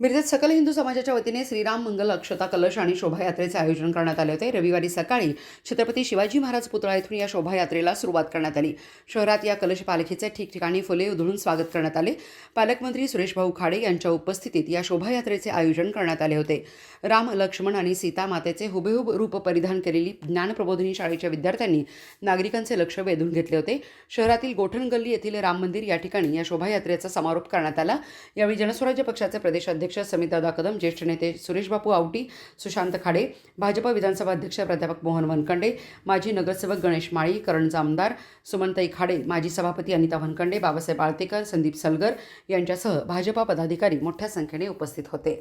मिरजेत सकल हिंदू समाजाच्या वतीने श्रीराम मंगल अक्षता कलश आणि शोभायात्रेचे आयोजन करण्यात आले होते. रविवारी सकाळी छत्रपती शिवाजी महाराज पुतळा येथून या शोभायात्रेला सुरुवात करण्यात आली. शहरात या कलश पालखीचे ठिकठिकाणी फुले उधळून स्वागत करण्यात आले. पालकमंत्री सुरेश भाऊ खाडे यांच्या उपस्थितीत या शोभायात्रेचे आयोजन करण्यात आले होते. राम लक्ष्मण आणि सीता मातेचे हुबेहूब रूप परिधान केलेली ज्ञानप्रबोधिनी शाळेच्या विद्यार्थ्यांनी नागरिकांचे लक्ष वेधून घेतले होते. शहरातील गोठण गल्ली येथील राम मंदिर या ठिकाणी या शोभायात्रेचा समारोप करण्यात आला. यावेळी जनस्वराज्य पक्षाचे प्रदेशाध्यक्ष समितदादा कदम ज्येष्ठ नेते सुरेशबापू आवटी सुशांत खाडे भाजपा विधानसभा अध्यक्ष प्राध्यापक मोहन वनकंडे माजी नगरसेवक गणेश माळी करणचा आमदार सुमनताई खाडे माजी सभापती अनिता वनकंडे बाबासाहेब आळतेकर संदीप सलगर यांच्यासह भाजपा पदाधिकारी मोठ्या संख्येने उपस्थित होते.